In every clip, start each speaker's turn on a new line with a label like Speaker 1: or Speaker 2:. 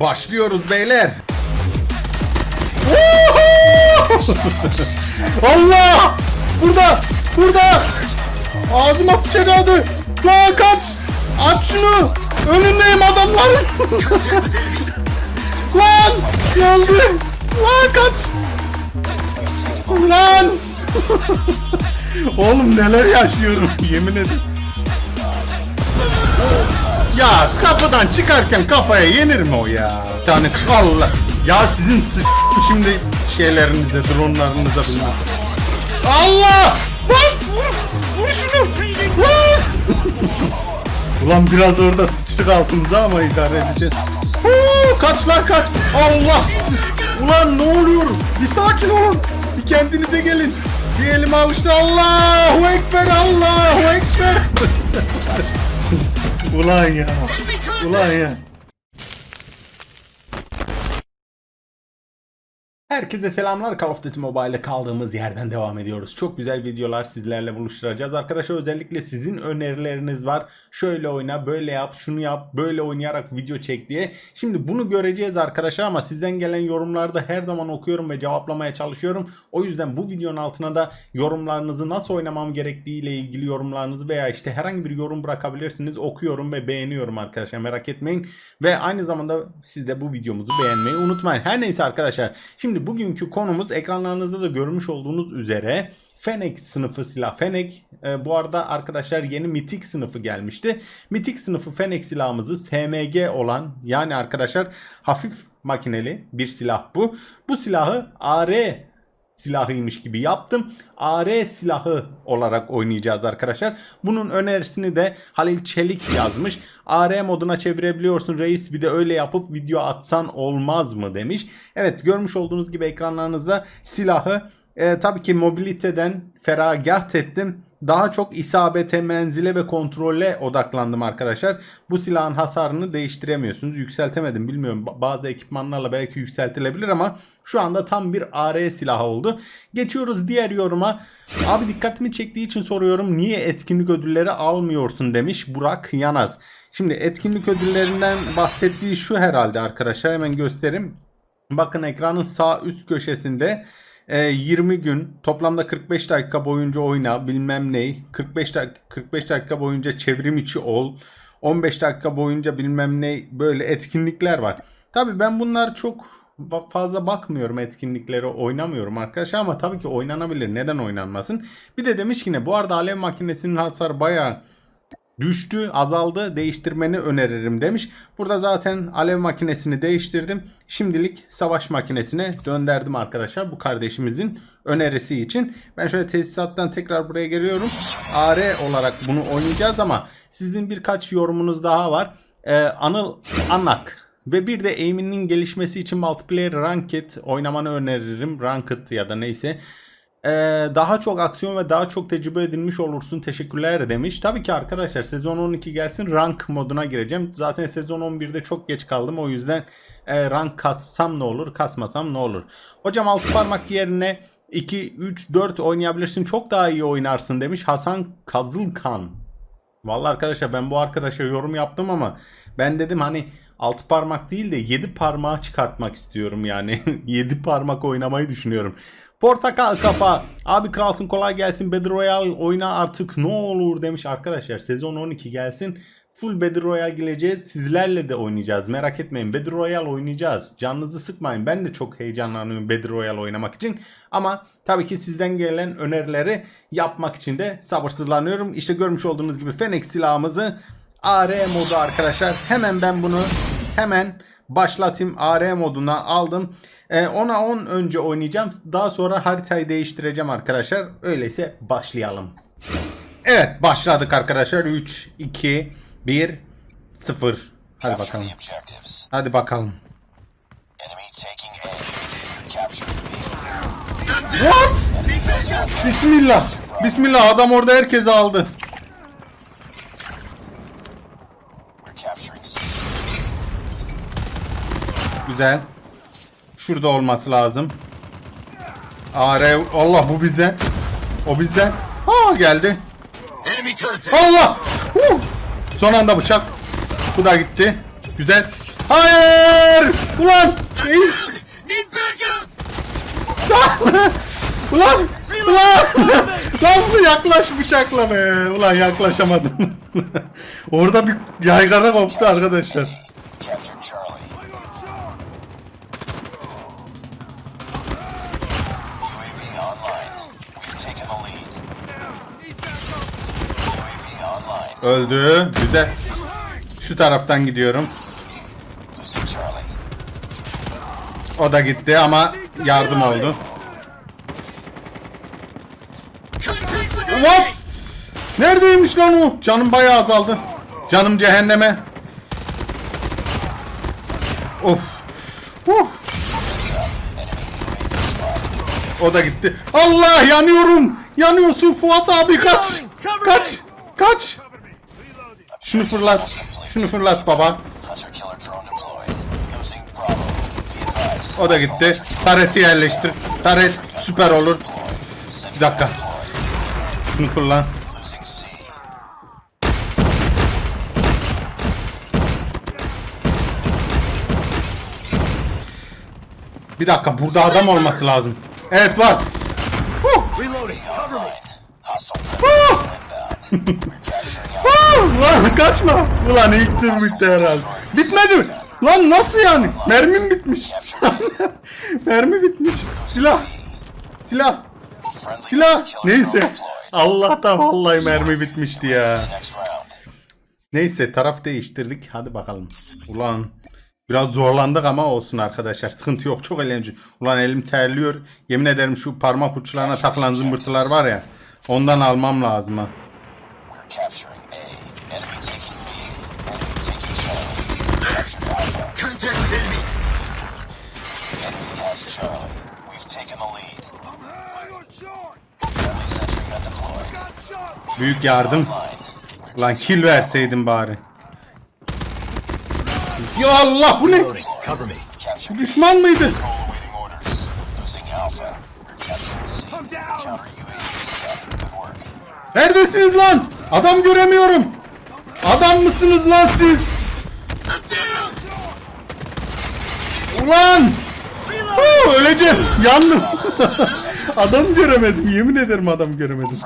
Speaker 1: Başlıyoruz beyler. Allah! Burada! Burada! Ağzıma sıçradı. Lan kaç! Aç şunu! Önündeyim adamların! Lan! Geldi! Lan kaç! Lan! Oğlum neler yaşıyorum yemin ederim. Ya kapıdan çıkarken kafaya yenir mi o ya? Yani Allah. Ya sizin s- şimdi şeylerinize, dronlarınıza bilmem. Allah! Bak! Vur! Vur şunu! Vur! Ulan biraz orada sıçtık altımıza ama idare edeceğiz. Huu, kaç lan kaç! Allah! Ulan ne oluyor? Bir sakin olun. Bir kendinize gelin. Bir elimi avuçta Allahu Ekber Allahu Ekber. Ulan ya. Ulan ya. Herkese selamlar. Call of Duty Mobile'de kaldığımız yerden devam ediyoruz. Çok güzel videolar sizlerle buluşturacağız. Arkadaşlar özellikle sizin önerileriniz var. Şöyle oyna, böyle yap, şunu yap, böyle oynayarak video çek diye. Şimdi bunu göreceğiz arkadaşlar ama sizden gelen yorumlarda her zaman okuyorum ve cevaplamaya çalışıyorum. O yüzden bu videonun altına da yorumlarınızı nasıl oynamam gerektiği ile ilgili yorumlarınızı veya işte herhangi bir yorum bırakabilirsiniz. Okuyorum ve beğeniyorum arkadaşlar merak etmeyin. Ve aynı zamanda siz de bu videomuzu beğenmeyi unutmayın. Her neyse arkadaşlar. Şimdi bugünkü konumuz ekranlarınızda da görmüş olduğunuz üzere Fennec sınıfı silah. Fennec e, bu arada arkadaşlar yeni mitik sınıfı gelmişti. Mitik sınıfı Fennec silahımızı SMG olan yani arkadaşlar hafif makineli bir silah bu. Bu silahı AR silahıymış gibi yaptım. AR silahı olarak oynayacağız arkadaşlar. Bunun önerisini de Halil Çelik yazmış. AR moduna çevirebiliyorsun reis bir de öyle yapıp video atsan olmaz mı demiş. Evet görmüş olduğunuz gibi ekranlarınızda silahı e, tabii ki mobiliteden feragat ettim. Daha çok isabete, menzile ve kontrole odaklandım arkadaşlar. Bu silahın hasarını değiştiremiyorsunuz. Yükseltemedim bilmiyorum. Ba- Bazı ekipmanlarla belki yükseltilebilir ama şu anda tam bir AR silahı oldu. Geçiyoruz diğer yoruma. Abi dikkatimi çektiği için soruyorum. Niye etkinlik ödülleri almıyorsun demiş Burak Yanaz. Şimdi etkinlik ödüllerinden bahsettiği şu herhalde arkadaşlar. Hemen göstereyim. Bakın ekranın sağ üst köşesinde e, 20 gün toplamda 45 dakika boyunca oyna bilmem ne 45 dakika 45 dakika boyunca çevrim içi ol 15 dakika boyunca bilmem ne böyle etkinlikler var. Tabi ben bunlar çok fazla bakmıyorum etkinliklere oynamıyorum arkadaşlar ama tabii ki oynanabilir neden oynanmasın. Bir de demiş ki ne bu arada alev makinesinin hasar bayağı düştü, azaldı. Değiştirmeni öneririm demiş. Burada zaten alev makinesini değiştirdim. Şimdilik savaş makinesine döndürdüm arkadaşlar bu kardeşimizin önerisi için. Ben şöyle tesisattan tekrar buraya geliyorum. AR olarak bunu oynayacağız ama sizin birkaç yorumunuz daha var. Ee, Anıl Anak ve bir de aim'inin gelişmesi için multiplayer ranked oynamanı öneririm. Ranked ya da neyse. Ee, daha çok aksiyon ve daha çok tecrübe edinmiş olursun. Teşekkürler demiş. Tabii ki arkadaşlar sezon 12 gelsin rank moduna gireceğim. Zaten sezon 11'de çok geç kaldım. O yüzden e, rank kassam ne olur, kasmasam ne olur. Hocam altı parmak yerine 2, 3, 4 oynayabilirsin. Çok daha iyi oynarsın demiş Hasan Kazılkan. Vallahi arkadaşlar ben bu arkadaşa yorum yaptım ama ben dedim hani 6 parmak değil de 7 parmağı çıkartmak istiyorum yani. 7 parmak oynamayı düşünüyorum. Portakal kafa. Abi kralsın kolay gelsin. Battle Royale oyna artık ne olur demiş arkadaşlar. Sezon 12 gelsin. Full Battle Royale geleceğiz. Sizlerle de oynayacağız. Merak etmeyin. Battle Royale oynayacağız. Canınızı sıkmayın. Ben de çok heyecanlanıyorum Battle Royale oynamak için. Ama tabii ki sizden gelen önerileri yapmak için de sabırsızlanıyorum. İşte görmüş olduğunuz gibi Fenix silahımızı AR modu arkadaşlar. Hemen ben bunu hemen başlatayım. AR moduna aldım. Ee, ona 10 önce oynayacağım. Daha sonra haritayı değiştireceğim arkadaşlar. Öyleyse başlayalım. Evet başladık arkadaşlar. 3, 2, 1, 0. Hadi bakalım. Hadi bakalım. What? Bismillah. Bismillah adam orada herkesi aldı. Güzel. Şurada olması lazım. AR Allah bu bizden. O bizden. Ha geldi. Allah! Huh! Son anda bıçak. Bu da gitti. Güzel. Hayır! Ulan!
Speaker 2: Backup!
Speaker 1: Ulan! Ulan! Lan yaklaş bıçakla be. Ulan yaklaşamadım. Orada bir yaygara koptu arkadaşlar. Öldü. Güzel. Şu taraftan gidiyorum. O da gitti ama yardım oldu. What? Neredeymiş lan o? Canım bayağı azaldı. Canım cehenneme. Of. Huh. O da gitti. Allah yanıyorum. Yanıyorsun Fuat abi kaç. Kaç. Kaç. Şunu fırlat. Şunu fırlat baba. O da gitti. Tareti yerleştir. Taret süper olur. Bir dakika. Şunu
Speaker 2: C.
Speaker 1: Bir dakika burada adam olması lazım. Evet var. Huh! Lan kaçma. Ulan ilk tur bitti herhalde. Bitmedi mi? Lan nasıl yani? Mermim bitmiş. Mermi bitmiş. Silah. Silah. Silah. Neyse. Allah'tan vallahi mermi bitmişti ya. Neyse taraf değiştirdik. Hadi bakalım. Ulan biraz zorlandık ama olsun arkadaşlar. Sıkıntı yok. Çok eğlenceli. Ulan elim terliyor. Yemin ederim şu parmak uçlarına takılan zımbırtılar var ya. Ondan almam lazım ha.
Speaker 2: Charlie. We've taken the lead.
Speaker 1: Büyük yardım. Ulan kill verseydin bari. Ya Allah bu ne?
Speaker 2: Captured
Speaker 1: Düşman mıydı? Neredesiniz lan? Adam göremiyorum. Adam mısınız lan siz? Ulan! Öleceğim. Yandım. adam göremedim. Yemin ederim adam göremedim.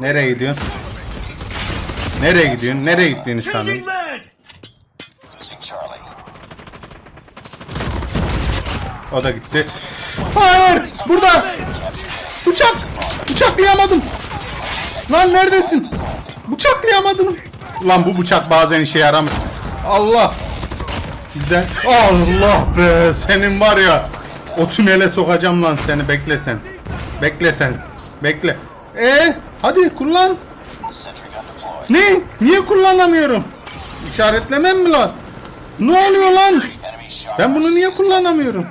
Speaker 1: Nereye gidiyorsun? Nereye gidiyorsun? Nereye gittiğini
Speaker 2: Charlie.
Speaker 1: O da gitti. Hayır! Burada! Bıçak! Bıçaklayamadım. Lan neredesin? Bıçaklayamadım. Lan bu bıçak bazen işe yaramıyor. Allah. Güzel. Allah be senin var ya. O tünele sokacağım lan seni bekle sen. Bekle. E hadi kullan. Ne? Niye kullanamıyorum? İşaretlemem mi lan? Ne oluyor lan? Ben bunu niye kullanamıyorum?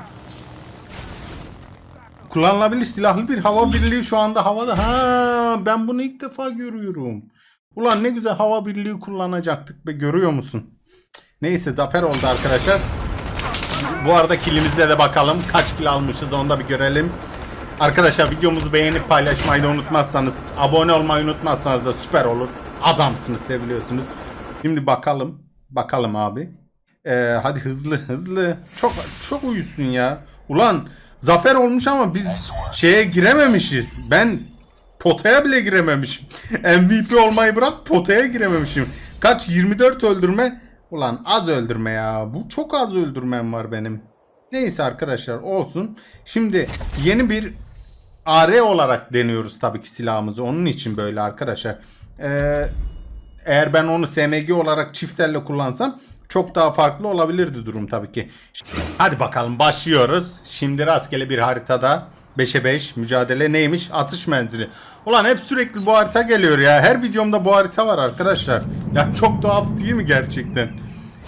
Speaker 1: Kullanılabilir silahlı bir hava birliği şu anda havada. Ha, ben bunu ilk defa görüyorum. Ulan ne güzel hava birliği kullanacaktık be görüyor musun? Neyse zafer oldu arkadaşlar. Bu arada kilimizle de bakalım kaç kil almışız onu da bir görelim. Arkadaşlar videomuzu beğenip paylaşmayı da unutmazsanız, abone olmayı unutmazsanız da süper olur. Adamsınız, seviliyorsunuz. Şimdi bakalım. Bakalım abi. Ee, hadi hızlı hızlı. Çok çok uyusun ya. Ulan zafer olmuş ama biz şeye girememişiz. Ben potaya bile girememişim. MVP olmayı bırak potaya girememişim. Kaç 24 öldürme. Ulan az öldürme ya. Bu çok az öldürmem var benim. Neyse arkadaşlar olsun. Şimdi yeni bir AR olarak deniyoruz tabii ki silahımızı. Onun için böyle arkadaşlar. Ee, eğer ben onu SMG olarak çift elle kullansam çok daha farklı olabilirdi durum tabii ki. Hadi bakalım başlıyoruz. Şimdi rastgele bir haritada 5'e 5 mücadele neymiş? Atış menzili. Ulan hep sürekli bu harita geliyor ya. Her videomda bu harita var arkadaşlar. Ya çok tuhaf değil mi gerçekten?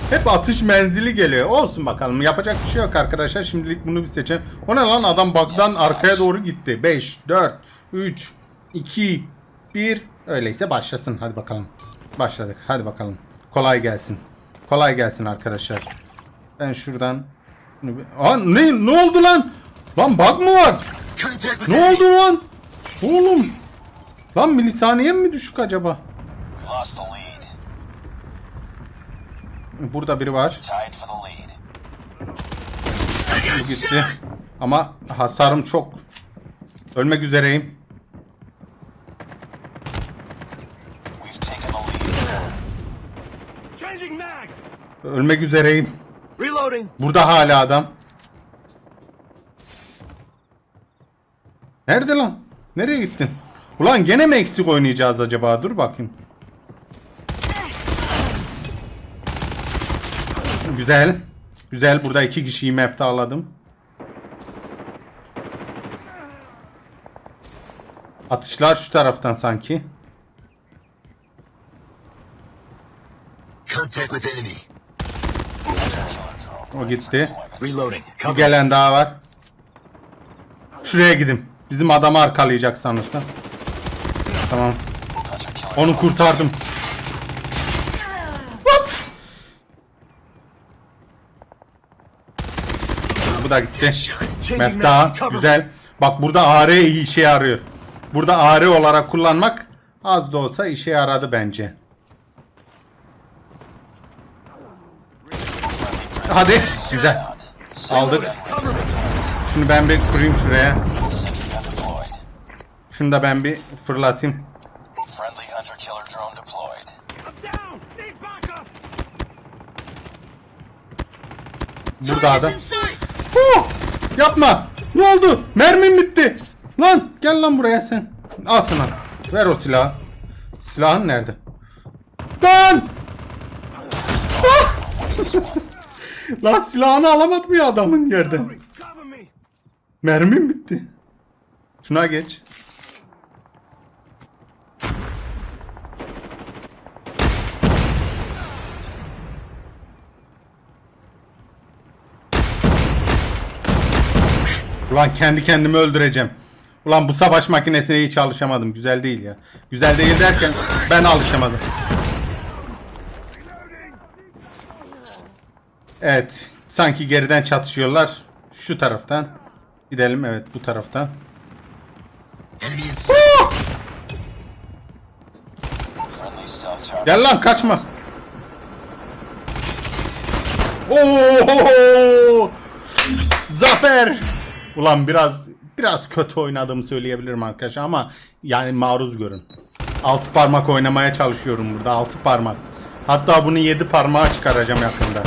Speaker 1: Hep atış menzili geliyor. Olsun bakalım. Yapacak bir şey yok arkadaşlar. Şimdilik bunu bir seçelim. O ne lan adam bug'dan arkaya doğru gitti. 5, 4, 3, 2, 1. Öyleyse başlasın. Hadi bakalım. Başladık. Hadi bakalım. Kolay gelsin. Kolay gelsin arkadaşlar. Ben şuradan... Aa, ne, ne oldu lan? Lan bug mı var? Ne oldu lan? Oğlum. Lan milisaniye mi düşük acaba? Burada biri var. Bu gitti. Ama hasarım çok. Ölmek üzereyim.
Speaker 2: We've taken the lead.
Speaker 3: Changing mag.
Speaker 1: Ölmek üzereyim.
Speaker 3: Reloading.
Speaker 1: Burada hala adam. Nerede lan? Nereye gittin? Ulan gene mi eksik oynayacağız acaba? Dur bakayım. Güzel. Güzel. Burada iki kişiyi meftaladım. Atışlar şu taraftan sanki.
Speaker 3: Contact with enemy.
Speaker 1: O gitti. Bir gelen daha var. Şuraya gidin. Bizim adamı arkalayacak sanırsam. Tamam. Onu kurtardım. What? Bu da gitti. Mefta güzel. Bak burada AR iyi işe yarıyor. Burada AR olarak kullanmak az da olsa işe yaradı bence. Hadi güzel. Aldık. Şunu ben bir kurayım şuraya. Şunu da ben bir fırlatayım. Burada adam. Oh! Yapma. Ne oldu? Mermim bitti. Lan gel lan buraya sen. Al sana. Ver o silahı. Silahın nerede? Lan! Ah! Lan silahını alamadım ya adamın yerden. Mermim bitti. Şuna geç. Ulan kendi kendimi öldüreceğim. Ulan bu savaş makinesine hiç alışamadım. Güzel değil ya. Güzel değil derken ben alışamadım. Evet. Sanki geriden çatışıyorlar. Şu taraftan. Gidelim evet bu taraftan. Gel lan kaçma. Oo! Zafer. Ulan biraz biraz kötü oynadığımı söyleyebilirim arkadaşlar ama yani maruz görün. Altı parmak oynamaya çalışıyorum burada. Altı parmak. Hatta bunu yedi parmağa çıkaracağım yakında.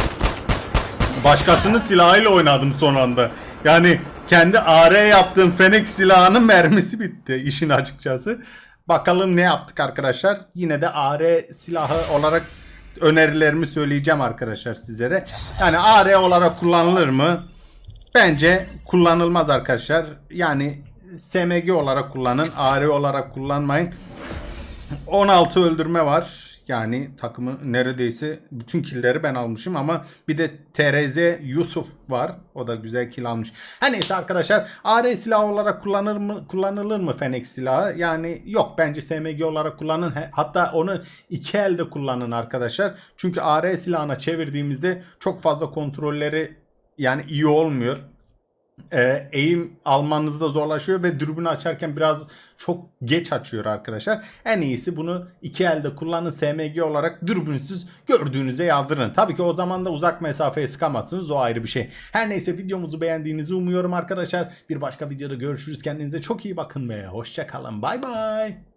Speaker 1: Başkasının silahıyla oynadım son anda. Yani kendi AR yaptığım Fenix silahının mermisi bitti işin açıkçası. Bakalım ne yaptık arkadaşlar. Yine de AR silahı olarak önerilerimi söyleyeceğim arkadaşlar sizlere. Yani AR olarak kullanılır mı? Bence kullanılmaz arkadaşlar. Yani SMG olarak kullanın. AR olarak kullanmayın. 16 öldürme var. Yani takımı neredeyse bütün killleri ben almışım ama bir de TRZ Yusuf var. O da güzel kill almış. Her neyse arkadaşlar AR silahı olarak kullanır mı kullanılır mı Fenix silahı? Yani yok bence SMG olarak kullanın. Hatta onu iki elde kullanın arkadaşlar. Çünkü AR silahına çevirdiğimizde çok fazla kontrolleri yani iyi olmuyor e, eğim almanızda zorlaşıyor ve dürbünü açarken biraz çok geç açıyor arkadaşlar. En iyisi bunu iki elde kullanın SMG olarak dürbünsüz gördüğünüze yaldırın. Tabii ki o zaman da uzak mesafeye sıkamazsınız o ayrı bir şey. Her neyse videomuzu beğendiğinizi umuyorum arkadaşlar. Bir başka videoda görüşürüz. Kendinize çok iyi bakın ve hoşçakalın. Bay bay.